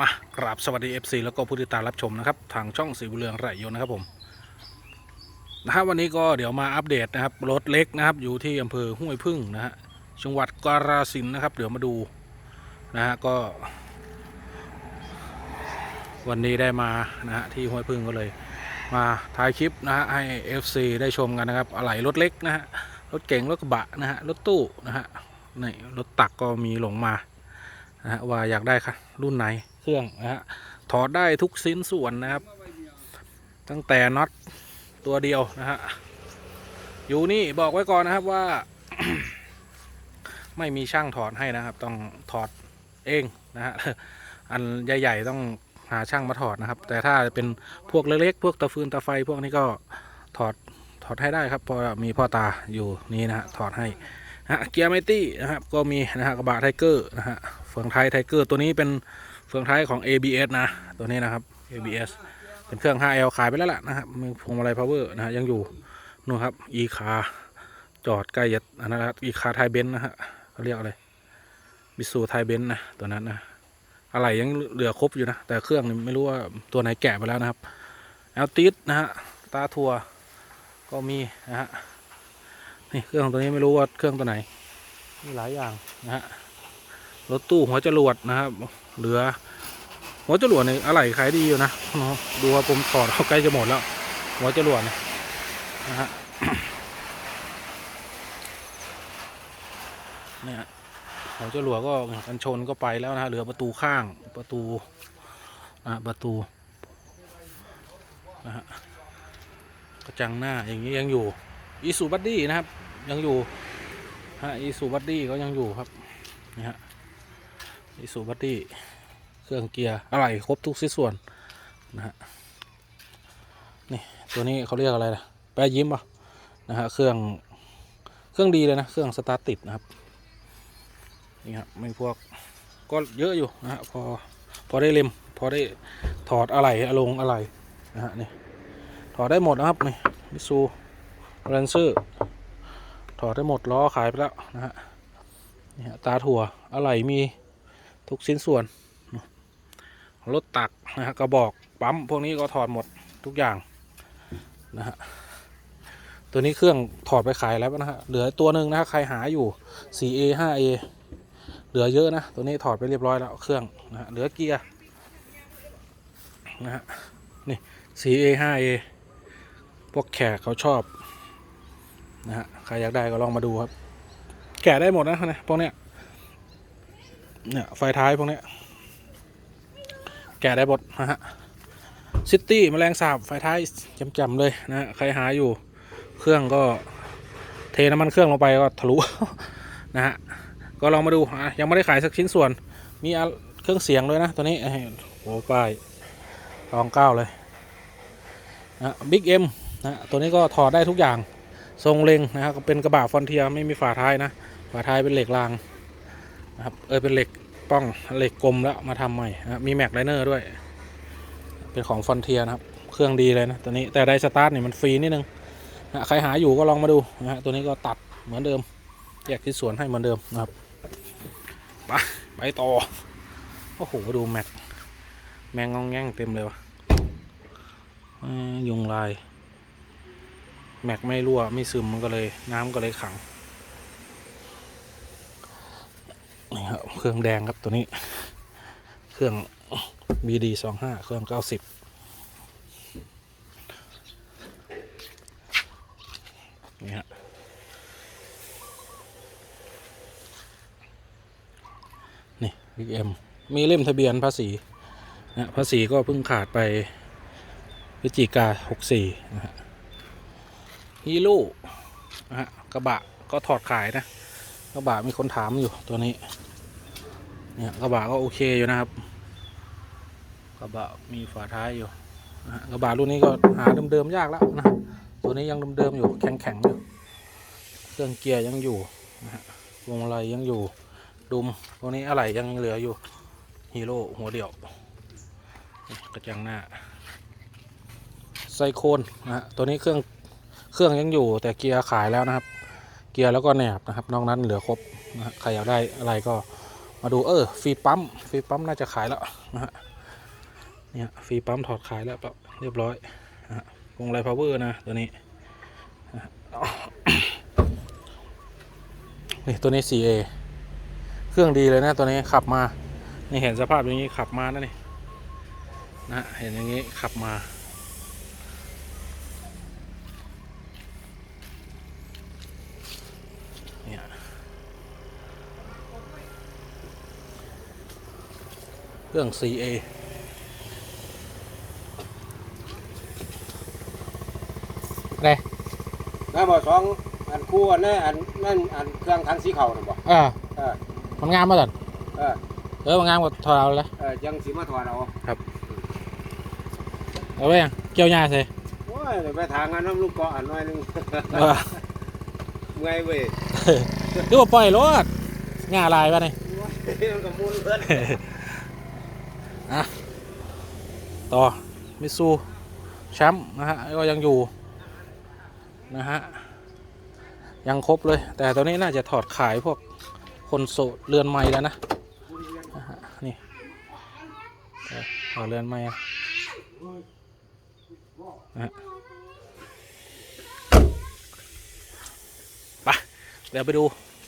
มากราบสวัสดี FC แล้วก็ผู้ติดตามรับชมนะครับ ทางช่องสีบุเรืองไรยนนะครับผมนะฮะวันนี้ก็เดี๋ยวมาอัปเดตนะครับรถเล็กนะครับ อยู่ที่อำเภอห้วยพึ่งนะฮะจังหวัดกาฬสินนะครับ เดี๋ยวมาดูนะฮะก็ วันนี้ได้มานะฮะที่ห้วยพึ่งก็เลย มาถ่ายคลิปนะฮะให้ FC ได้ชมกันนะครับอะไหล่รถเล็กนะฮะรถเก๋งรถกระบะนะฮะรถตู้นะฮะนี่รถตักก็มีหลงมานะฮะว่าอยากได้ค่ะรุ่นไหน เครื่องนะฮะถอดได้ทุกชิ้นส่วนนะครับ ตั้งแต่น็อตตัวเดียวนะฮะอยู่นี่บอกไว้ก่อนนะครับว่า ไม่มีช่างถอดให้นะครับ ต้องถอดเองนะฮะอันใหญ่ๆต้องหาช่างมาถอดนะครับ แต่ถ้าเป็นพวกเล็กๆพวกตะฟืนตะไฟ พวกนี้ก็ถอดถอดให้ได้ครับพราะมีพ่อตาอยู่นี่นะฮะถอดให้นะฮะเกียร์ไมตี้นะครับก็มีนะฮะกระบะไทเกอร์นะฮะเฟืองไทยไทเกอร์ตัวนี้เป็น เฟืองไทยของ ABS นะ ตัวนี้นะครับ ABS เป็นเครื่อง 5L ขายไปแล้วล่ะนะครับมีพวงมาลัยพาวเวอร์นะฮะยังอยู่นู่นครับ e คาจอดใกล้จะอันนั้นครับ e คาไทยเบนซ์นะฮะเขาเรียกอะไรมิสูไทยเบนนะตัวนั้นนะอะไรยังเหลือครบอยู่นะ แต่เครื่องนี่ไม่รู้ว่าตัวไหนแกะไปแล้วนะครับแอลติสนะฮะตาทัวก็มีนะฮะนี่เครื่องตัวนี้ไม่รู้ว่าเครื่องตัวไหนมีหลายอย่างนะฮะ รถตู้หัวจรวดนะครับ เหลือ หัวจรวดนี่อะไรขายดีอยู่นะดูว่าผมถอดเขาใกล้จะหมดแล้ว หัวจรวดนะฮะเนี่ยหัวจรวดก็กันชนก็ไปแล้วนะเหลือประตูข้างประตูนะประตูนะฮะกระจังหน้าอย่างนี้ยังอยู่อีซูบัดดี้นะครับ ยังอยู่ฮะอีซูบัดดี้ก็ยังอยู่ครับนี่ฮะ อีซูบัดดี้เครื่องเกียร์อะไรครบทุกสิ้นส่วนนะฮะนี่ตัวนี้เขาเรียกอะไรนะแปรยิ้มป่ะนะฮะเครื่องเครื่องดีเลยนะเครื่องสตาร์ติดนะครับนี่ครับม่พวกก็เยอะอยู่นะฮะพอพอได้เล็มพอได้ถอดอะไรอะลงอะไรนะฮะนี่ถอดได้หมดนะครับนี่มิซูเรนเซอร์ถอดได้หมดล้อขายไปแล้วนะฮะนี่ฮะตาถั่วอะไรมี ทุกชิ้นส่วนรถตักนะฮะกระบอกปั๊มพวกนี้ก็ถอดหมดทุกอย่างนะฮะตัวนี้เครื่องถอดไปขายแล้วนะฮะเหลือตัวหนึ่งนะฮะใครหาอยู่ 4A 5A เหลือเยอะนะตัวนี้ถอดไปเรียบร้อยแล้วเครื่องนะฮะเหลือเกียร์นะฮะนี่ 4A 5A พวกแขกเขาชอบนะฮะใครอยากได้ก็ลองมาดูครับ แกะได้หมดนะนะพวกเนี้ย เนี่ย ไฟท้ายพวกนี้แกะได้หมดนะฮะซิตี้แมลงสาบไฟท้ายจำๆเลยนะใครหาอยู่เครื่องก็เทน้ำมันเครื่องลงไปก็ทะลุนะฮะก็ลองมาดูอะยังไม่ได้ขายสักชิ้นส่วน มีเครื่องเสียงด้วยนะ ตัวนี้เอ้ยโอ้ป้ายรองเก้าเลยนะบิ๊กเอ็มนะตัวนี้ก็ถอดได้ทุกอย่างทรงเล็งนะฮะก็เป็นกระบะฟอนเทียไม่มีฝาท้ายนะ ฝาท้ายเป็นเหล็กราง นะครับเออเป็นเหล็กป้องเหล็กกลมแล้วมาทำใหม่นะมีแม็กไลเนอร์ด้วย เป็นของฟอนเทียนะครับ เครื่องดีเลยนะตัวนี้แต่ไดสตาร์ทนี่มันฟรีนิดนึงนะใครหาอยู่ก็ลองมาดูนะฮะตัวนี้ก็ตัดเหมือนเดิมแยกที่สวนให้เหมือนเดิมนะครับไปไปต่อโอ้โหดูแม็กแมงงองแง่งเต็มเลยวะยยุงลาย แม็กไม่รั่วไม่ซึมมันก็เลย น้ำก็เลยขัง นี่ครับ เครื่องแดงครับตัวนี้ เครื่อง BD สองห้าเครื่องเก้าสิบนี่ฮะนี่บิ๊กเอ็มมีเล่มทะเบียนภาษีนะภาษีก็เพิ่งขาดไปพฤศจิกาหกสี่นะฮะฮีโร่นะฮะกระบะก็ถอดขายนะกระบะมีคนถามอยู่ตัวนี้ เนี่ยกระบะก็โอเคอยู่นะครับ กระบะมีฝาท้ายอยู่กระบะรุ่นนี้ก็หาเดิมๆยากแล้วนะตัวนี้ยังเดิมๆอยู่แข็งๆอยู่เครื่องเกียร์ยังอยู่นะฮะวงมาลัยยังอยู่ ดุมตัวนี้อะไรยังเหลืออยู่ฮีโร่หัวเดี่ยวกระจังหน้าไซโคนนะฮะตัวนี้เครื่องเครื่องยังอยู่ แต่เกียร์ขายแล้วนะครับ เกียร์แล้วก็แหนบนะครับ นอกนั้นเหลือครบนะใครอยากได้อะไรก็ มาดูเออฟรีปั๊มฟรีปั๊มน่าจะขายแล้วนะฮะเนี่ยฟรีปั๊มถอดขายแล้วแบบเรียบร้อยนะฮะวงไลพาวเวอร์นะตัวนี้นี่ตัวนี้ 4A เครื่องดีเลยนะตัวนี้ขับมา นี่เห็นสภาพอย่างนี้ขับมานะนี่นะเห็นอย่างนี้ขับมา เครื่อง CA ไงแล้วบ่สองอันคู่อันนั้นอันนั่นอันเครื่องทั้งสีเขาน่ะบ่อ่าเออมันงามมาก่อนเออเออมันงามกว่าทอเราเลยเออยังสิมาถอดเอาเอาไปยังเกี่ยวหญ้าใส่โอ้ยเดี๋ยวไปทางงานน้ำลูกเกาะอันน้อยหนึงเออเมื่อยเว้ยคือว่าปล่อยรถหญ้าลายป่ะนี่ มันก็มุนเพิ่น ต่อ มิซูแชมป์นะฮะก็ยังอยู่ นะฮะ ยังครบเลย แต่ตัวนี้น่าจะถอดขายพวกคนโสดเรือนไม้แล้วนะนะฮะนี่เออถอดเรือนไม้อะนะฮะไปเดี๋ยวไปดู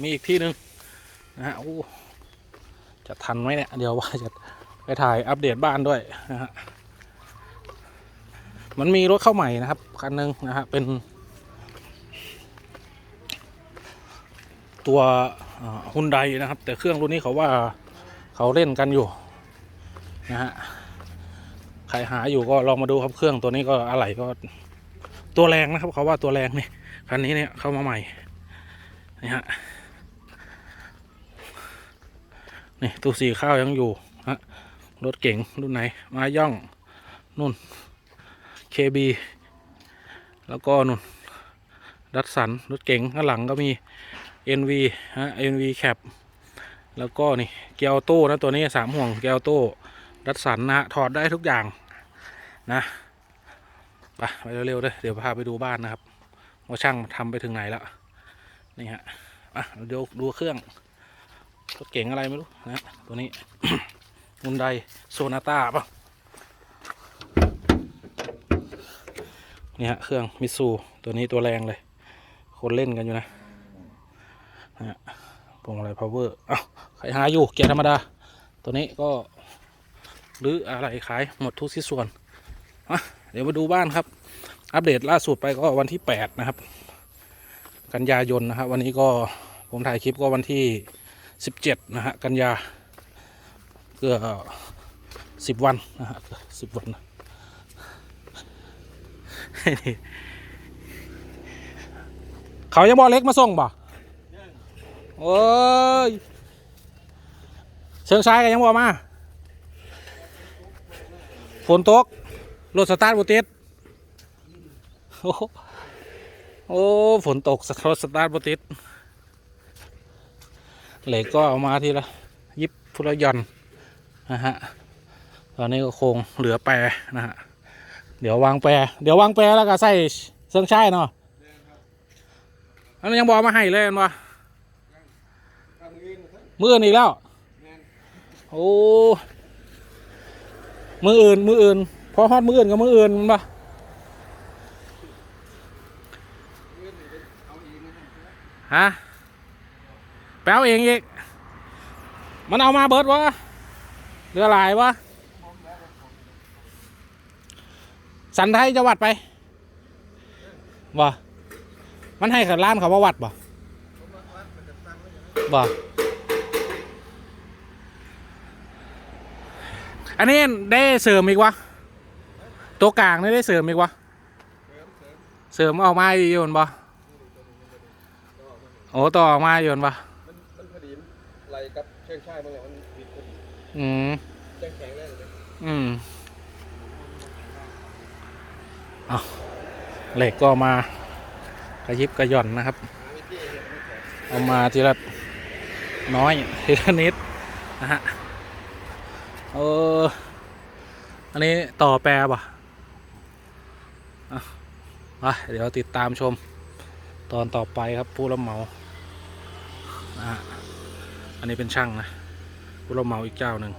มีอีกที่หนึ่งนะฮะโอ้จะทันไหมเนี่ย เดี๋ยวว่าจะ ไปถ่ายอัปเดตบ้านด้วยนะฮะมันมีรถเข้าใหม่นะครับคันหนึงนะฮะเป็น ตัวฮุนไดนะครับ แต่เครื่องรุ่นนี้เขาว่าเขาเล่นกันอยู่นะฮะใครหาอยู่ก็ลองมาดูครับเครื่องตัวนี้ก็อะไหล่ก็ตัวแรงนะครับ เขาว่าตัวแรงนี่คันนี้เนี่ยเข้ามาใหม่นี่ฮะนี่ตู้สีข้าวยังอยู่ รถเก๋งรุ่นไหน มาย่องนุ่น KB แล้วก็นุ่นดัตสันรถเก๋งข้างหลังก็มี NV ฮะ NV Cap แล้วก็นี่เกียวโต้นะตัวนี้สามห่วงเกียวโต้ดัตสันนะฮะถอดได้ทุกอย่างนะไปไปเร็วๆเลยเดี๋ยวพาไปดูบ้านนะครับว่าช่างทำไปถึงไหนแล้วนี่ฮะอะเดี๋ยวดูเครื่องรถเก๋งอะไรไม่รู้นะตัวนี้ ฮุนไดโซนาต้าป่ะนี่ฮะเครื่องมิซูตัวนี้ตัวแรงเลย คนเล่นกันอยู่นะนะฮะพวงอะไรพาวเวอร์อ้าวใครหาอยู่เกียร์ธรรมดา ตัวนี้ก็หรืออะไรขายหมดทุกสิส่วนมาเดี๋ยวมาดูบ้านครับ อัปเดตล่าสุดไปก็วันที่ 8 นะครับ กันยายนนะครับ วันนี้ก็ผมถ่ายคลิปก็วันที่สิบเจ็ดนะฮะกันยา เกือสิบวันนะฮะสิบวันเขายังบอเล็กมาส่งบ่โอ้ยเชิงชายก็ยังบอมาฝนตกรถสตาร์ทบุติดโอ้โอ้ฝนตกรถสตาร์ทบุติดเหล็กก็เอามาทีละยิบพุละหย่อน นะฮะตอนนี้ก็คงเหลือแปรนะฮะเดี๋ยววางแปรเดี๋ยววางแปรแล้วก็ใส่เสื้อช่ายเนาะอันนั้ยังบอกมาให้เลยนปะมืออื่นอีกแล้วโอ้มืออื่นมืออื่นพอฮอดมืออื่นกับมืออื่นมันปะฮะแปลวเองอีกมันเอามาเบิดวะ เรือหลายวะสันไทยจะวัดไปบ่มันให้กับร้านเขาว่าวัดบ่บ่อันนี้ได้เสริมอีกวะตัวกลางนี่ได้เสริมอีกวะเสริมออกมาอยู่นบ่โอ้ต่อออกมาอยู่นบ่มันพอดีไหลกับเชิงชายมันเลยมันบิดพอดี อืมแข็งแข็งเลยเลยอืมเอาเหล็กก็มากระยิบกระย่อนนะครับ เอามาทีละน้อยทีละนิดนะฮะเอออันนี้ต่อแปรป่ะอะไปเดี๋ยวติดตามชมตอนต่อไปครับผู้รับเหมานะฮะอันนี้เป็นช่างนะ ผู้รับเหมาอีกเจ้าหนึ่ง